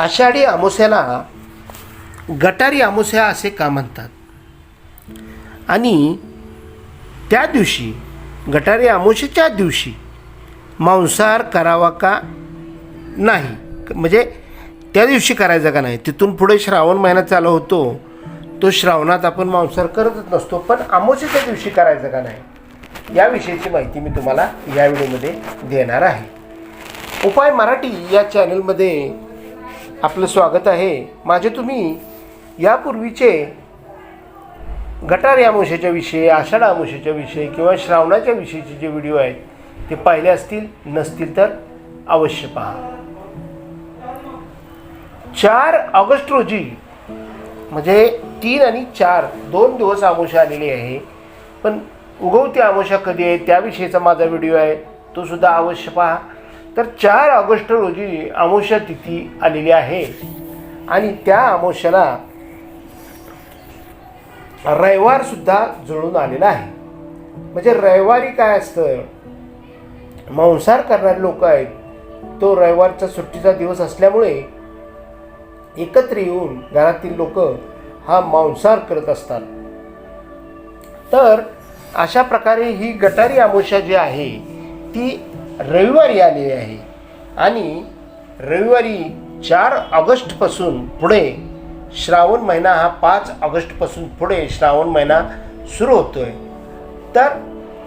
आषाढी अमावस्याला गटारी अमावस्या असे का म्हणतात? आणि त्या दिवशी गटारी अमावस्येच्या दिवशी मांसाहार करावा का नाही? म्हणजे त्या दिवशी करायचा का नाही? तिथून पुढे श्रावण महिना चालू होतो. तो श्रावणात आपण मांसाहार करतच नसतो पण अमावस्येच्या दिवशी करायचं का नाही? याविषयीची माहिती मी तुम्हाला या व्हिडिओमध्ये देणार आहे. उपाय मराठी या चॅनलमध्ये आपलं स्वागत आहे. माझे तुम्ही यापूर्वीचे गटार अमावस्याच्या विषयी आषाढ अमावस्याच्या विषयी किंवा श्रावणाच्या विषयीचे जे व्हिडिओ आहेत ते पाहिले असतील नसतील तर अवश्य पहा. चार ऑगस्ट रोजी म्हणजे तीन आणि चार दोन दिवस आमोशा आलेली आहे. पण उगवती आमोशा कधी आहे त्याविषयीचा माझा व्हिडिओ आहे तो सुद्धा अवश्य पहा. तर चार ऑगस्ट रोजी अमावस्या तिथी आलेली आहे. आणि त्या अमावस्याला रविवार सुद्धा जुळून आलेला आहे. म्हणजे रविवारी काय असतं? मांसाहार करणारे लोक आहेत. तो रविवारचा सुट्टीचा दिवस असल्यामुळे एकत्र येऊन घरातील लोक हा मांसाहार करत असतात. तर अशा प्रकारे ही गटारी अमावस्या जी आहे ती रविवारी आलेली आहे. आणि रविवारी चार ऑगस्टपासून पुढे श्रावण महिना हा पाच ऑगस्टपासून पुढे श्रावण महिना सुरू होतो आहे तर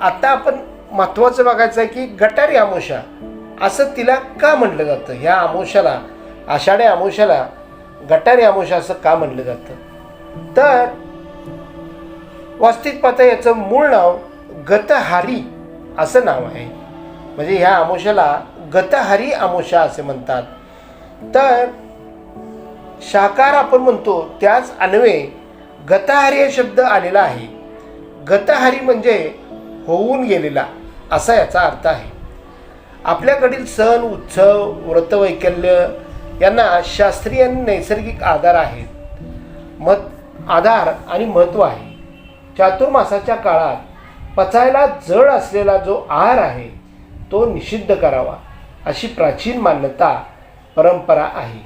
आता आपण महत्त्वाचं बघायचं आहे की गटारी आमोशा असं तिला का म्हटलं जातं? ह्या आमोशाला आषाढी आमोशाला गटारी आमोशा असं का म्हटलं जातं? तर वास्तविक पाहता याचं मूळ नाव गतहारी असं नाव आहे. म्हणजे ह्या अमावस्याला गतहरी आमोशा असे म्हणतात. तर शाकार आपण म्हणतो त्याच अन्वे गतहरी हा शब्द आलेला आहे. गतहरी म्हणजे होऊन गेलेला असा याचा अर्थ आहे. आपल्याकडील सण उत्सव व्रतवैकल्य यांना शास्त्रीय आणि नैसर्गिक आधार आहेत. मत आधार आणि महत्त्व आहे. चातुर्मासाच्या काळात पचायला जड असलेला जो आहार आहे तो निषिद्ध करावा अशी प्राचीन मान्यता परंपरा आहे.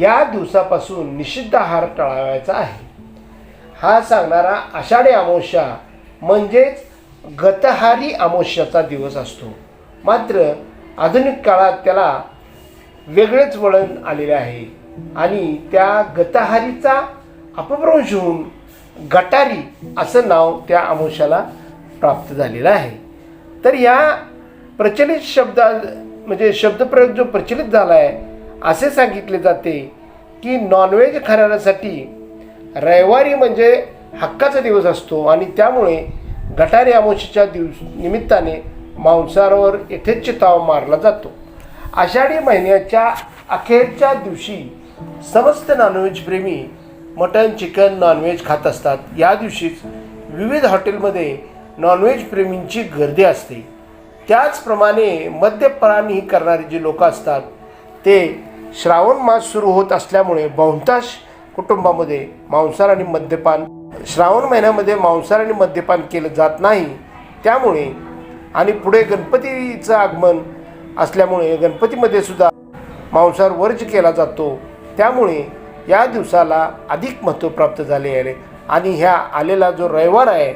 या दिवसापासून निषिद्ध आहार टाळावायचा आहे. हा सांगणारा आषाढी अमावस्या म्हणजेच गतहारी अमावस्याचा दिवस असतो. मात्र आधुनिक काळात त्याला वेगळेच वळण आलेले आहे आणि त्या गतहारीचा अपभ्रंश होऊन गटारी असं नाव त्या अमावस्याला प्राप्त झालेलं आहे. तर या प्रचलित शब्द म्हणजे शब्दप्रयोग जो प्रचलित झाला आहे असे सांगितले जाते की नॉनव्हेज खाणाऱ्यासाठी रविवारी म्हणजे हक्काचा दिवस असतो आणि त्यामुळे गटारी अमोशीच्या दिवस निमित्ताने मांसावर यथेच्छ ताव मारला जातो. आषाढी महिन्याच्या अखेरच्या दिवशी समस्त नॉनव्हेज प्रेमी मटन चिकन नॉनव्हेज खात असतात. या दिवशीच विविध हॉटेलमध्ये नॉनव्हेज प्रेमींची गर्दी असते. त्याचप्रमाणे मद्यपानही करणारे जे लोक असतात ते श्रावण मास सुरू होत असल्यामुळे बहुतांश कुटुंबामध्ये मांसाहार आणि मद्यपान श्रावण महिन्यामध्ये मांसाहार आणि मद्यपान केलं जात नाही. त्यामुळे आणि पुढे गणपतीचं आगमन असल्यामुळे गणपतीमध्ये सुद्धा मांसाहार वर्ज केला जातो. त्यामुळे या दिवसाला अधिक महत्त्व प्राप्त झाले आहे. आणि ह्या आलेला जो रविवार आहे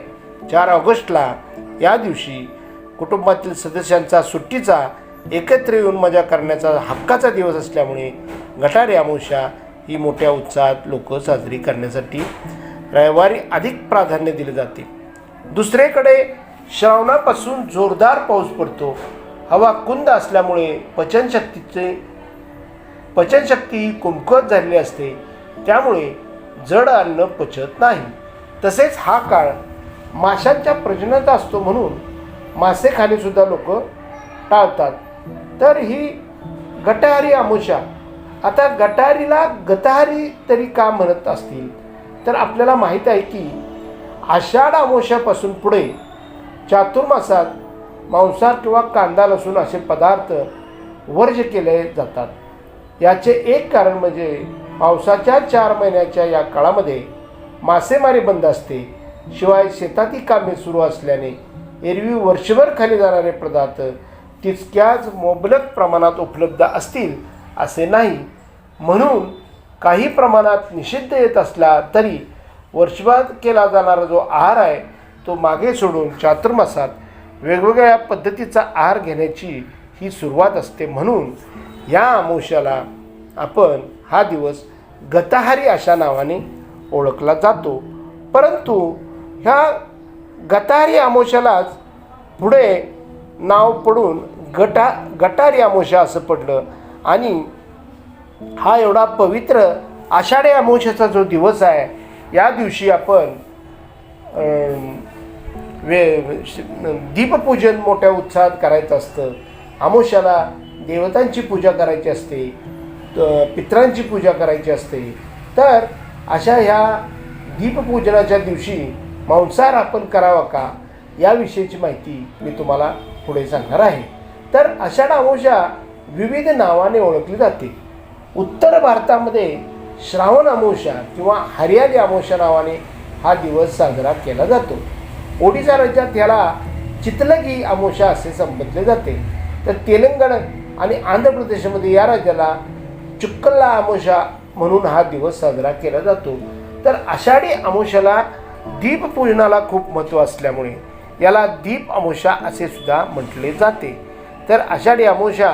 चार ऑगस्टला या दिवशी कुटुंबातील सदस्यांचा सुट्टीचा एकत्र येऊन मजा करण्याचा हक्काचा दिवस असल्यामुळे गटारी अमावस्या ही मोठ्या उत्साहात लोक साजरी करण्यासाठी रविवारी अधिक प्राधान्य दिले जाते. दुसरीकडे श्रावणापासून जोरदार पाऊस पडतो. हवा कुंद असल्यामुळे पचनशक्तीचे पचनशक्ती ही कुमकत झालेली असते. त्यामुळे जड अन्न पचत नाही. तसेच हा काळ माशांच्या प्रजननाचा असतो म्हणून मासे खाणेसुद्धा लोक टाळतात. तर ही गटहारी अमावस्या आता गटारीला गतहारी तरी का म्हणत असतील? तर आपल्याला माहीत आहे की आषाढ अमोशापासून पुढे चातुर्मासात मांसाहार किंवा कांदा लसूण असे पदार्थ वर्ज केले जातात. याचे एक कारण म्हणजे पावसाच्या चार महिन्याच्या या काळामध्ये मासेमारी बंद असते. शिवाय शेतातील कामे सुरू असल्याने एरवी वर्षभर खाली जाणारे पदार्थ तितक्याच मोबलक प्रमाणात उपलब्ध असतील असे नाही. म्हणून काही प्रमाणात निषिद्ध येत असला तरी वर्षभर केला जाणारा जो आहार आहे तो मागे सोडून चातुर्मासात वेगवेगळ्या पद्धतीचा आहार घेण्याची ही सुरुवात असते. म्हणून या अमावस्याला आपण हा दिवस गताहारी अशा नावाने ओळखला जातो. परंतु ह्या गटारी आमोशालाच पुढे नाव पडून गटा गटारी आमोशा असं पडलं. आणि हा एवढा पवित्र आषाढी अमावस्याचा जो दिवस आहे या दिवशी आपण वे श- दीपपूजन मोठ्या उत्साहात करायचं असतं. आमोशाला देवतांची पूजा करायची असते पित्रांची पूजा करायची असते. तर अशा ह्या दीपपूजनाच्या दिवशी मांसाहार आपण करावा का याविषयीची माहिती मी तुम्हाला पुढे सांगणार आहे. तर आषाढ अमावस्या विविध नावाने ओळखली जाते. उत्तर भारतामध्ये श्रावण अमावस्या किंवा हरियाली अमावस्या नावाने हा दिवस साजरा केला जातो. ओडिसा राज्यात ह्याला चितलगी अमावस्या असे संबोधले जाते. तर तेलंगणा आणि आंध्र प्रदेशमध्ये या राज्याला चुक्कल्ला अमावस्या म्हणून हा दिवस साजरा केला जातो. तर आषाढी अमावस्याला दीपपूजनाला खूप महत्त्व असल्यामुळे याला दीप अमोषा असे सुद्धा म्हटले जाते. तर आषाढी अमोषा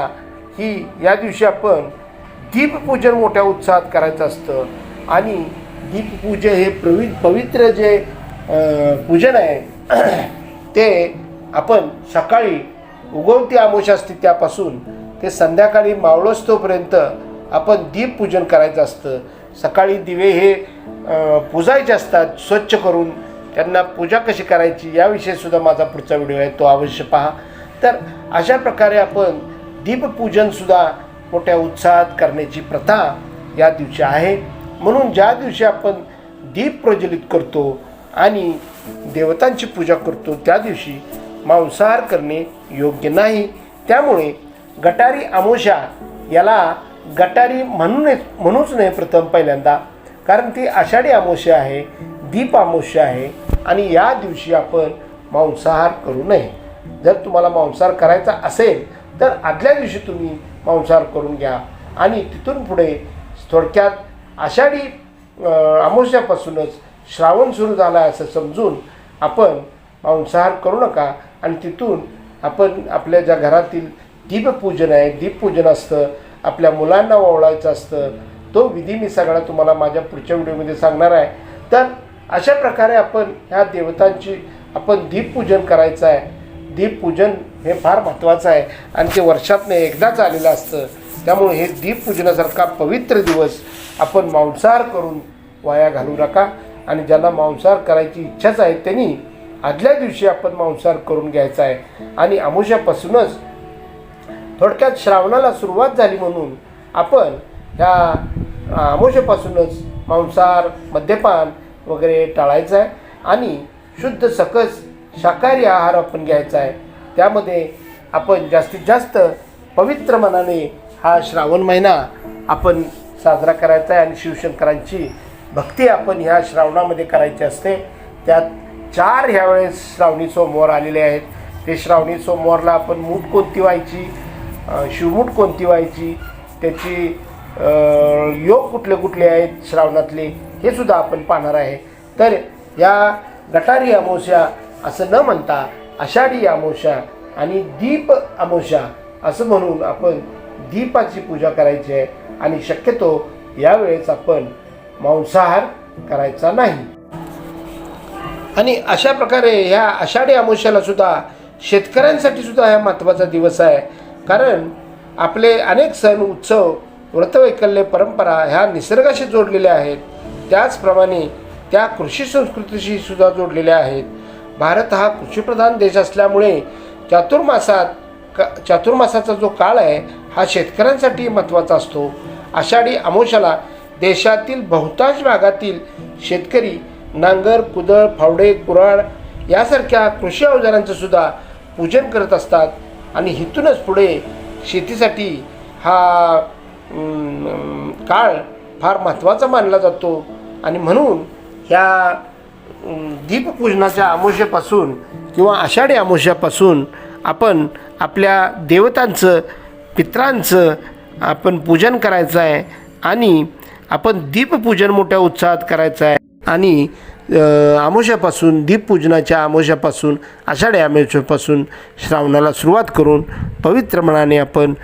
ही या दिवशी आपण दीपपूजन मोठ्या उत्साहात करायचं असतं आणि दीपपूजन हे प्रवि पवित्र जे पूजन आहे ते आपण सकाळी उगवती अमावस्या असते त्यापासून ते संध्याकाळी मावळोस्तोपर्यंत आपण दीपपूजन करायचं असतं. सकाळी दिवे हे पूजायचे असतात स्वच्छ करून त्यांना पूजा कशी करायची याविषयीसुद्धा माझा पुढचा व्हिडिओ आहे तो अवश्य पहा. तर अशा प्रकारे आपण दीपपूजनसुद्धा मोठ्या उत्साहात करण्याची प्रथा या दिवशी आहे. म्हणून ज्या दिवशी आपण दीप प्रज्वलित करतो आणि देवतांची पूजा करतो त्या दिवशी मांसाहार करणे योग्य नाही. त्यामुळे गटारी अमोशा याला गटारी म्हणूनच म्हणूच नाही प्रथम पहिल्यांदा. कारण ती आषाढी अमावस्या आहे दीप अमावस्या आहे आणि या दिवशी आपण मांसाहार करू नये. जर तुम्हाला मांसाहार करायचा असेल तर आदल्या दिवशी तुम्ही मांसाहार करून घ्या. आणि तिथून पुढे थोडक्यात आषाढी अं, अमावस्यापासूनच श्रावण सुरू झाला आहे असं समजून आपण मांसाहार करू नका. आणि तिथून आपण आपल्या ज्या घरातील दीपपूजन आहे दीपपूजन असतं आपल्या मुलांना ओवळायचं असतं. तो विधी मी सगळा तुम्हाला माझ्या पुढच्या व्हिडिओमध्ये सांगणार आहे. तर अशा प्रकारे आपण ह्या देवतांची आपण दीपपूजन करायचं आहे. दीपपूजन हे फार महत्त्वाचं आहे. आणि ते वर्षातनं एकदाच आलेलं असतं. त्यामुळे हे दीपपूजनासारखा पवित्र दिवस आपण मांसाहार करून वाया घालू नका. आणि ज्यांना मांसाहार करायची इच्छाच आहे त्यांनी आदल्या दिवशी आपण मांसाहार करून घ्यायचा आहे. आणि अमुशापासूनच थोडक्यात श्रावणाला सुरुवात झाली म्हणून आपण ह्या आमोशापासूनच मांसाहार मद्यपान वगैरे टाळायचं आहे आणि शुद्ध सकस शाकाहारी आहार आपण घ्यायचा आहे. त्यामध्ये आपण जास्तीत जास्त पवित्र मनाने हा श्रावण महिना आपण साजरा करायचा आहे आणि शिवशंकरांची भक्ती आपण ह्या श्रावणामध्ये करायची असते. त्यात चार ह्यावेळेस श्रावणी सोमवार आलेले आहेत. ते श्रावणी सोमवारला आपण मूठ कोणती व्हायची? शिवमूठ कोणती व्हायची त्याची योग कुठले कुठले आहेत श्रावणातले हे सुद्धा आपण पाहणार आहे. तर या गटारी अमावस्या असं न म्हणता आषाढी अमावस्या आणि दीप अमावस्या असं म्हणून आपण दीपाची पूजा करायची आहे आणि शक्यतो यावेळेस आपण मांसाहार करायचा नाही. आणि अशा प्रकारे ह्या आषाढी अमावस्याला सुद्धा शेतकऱ्यांसाठी सुद्धा हा महत्त्वाचा दिवस आहे. कारण आपले अनेक सण उत्सव व्रतवैकल्य परंपरा ह्या निसर्गाशी जोडलेल्या आहेत. त्याचप्रमाणे त्या कृषी संस्कृतीशी सुद्धा जोडलेल्या आहेत. भारत हा कृषीप्रधान देश असल्यामुळे चातुर्मासात क चातुर्मासाचा जो काळ आहे हा शेतकऱ्यांसाठी महत्त्वाचा असतो. आषाढी अमोशाला देशातील बहुतांश भागातील शेतकरी नांगर कुदळ फावडे कुऱ्हाड यासारख्या कृषी अवजारांचं सुद्धा पूजन करत असतात. आणि इथूनच पुढे शेतीसाठी हा काळ फार महत्त्वाचा मानला जातो. आणि म्हणून ह्या दीपपूजनाच्या आमोशापासून किंवा आषाढी आमोशापासून आपण आपल्या देवतांचं पित्रांचं आपण पूजन करायचं आहे आणि आपण दीपपूजन मोठ्या उत्साहात करायचं आहे. आणि आमोशापासून दीपपूजनाच्या आमोशापासून आषाढी आमोशापासून श्रावणाला सुरुवात करून पवित्र मनाने आपण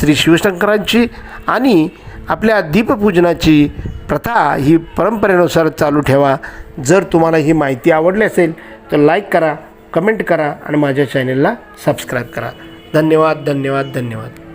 श्री शिवशंकरांची आणि आपल्या दीपपूजनाची प्रथा ही परंपरेनुसार चालू ठेवा. जर तुम्हाला ही माहिती आवडली असेल तर लाईक करा कमेंट करा आणि माझ्या चॅनेलला सबस्क्राईब करा. धन्यवाद धन्यवाद धन्यवाद.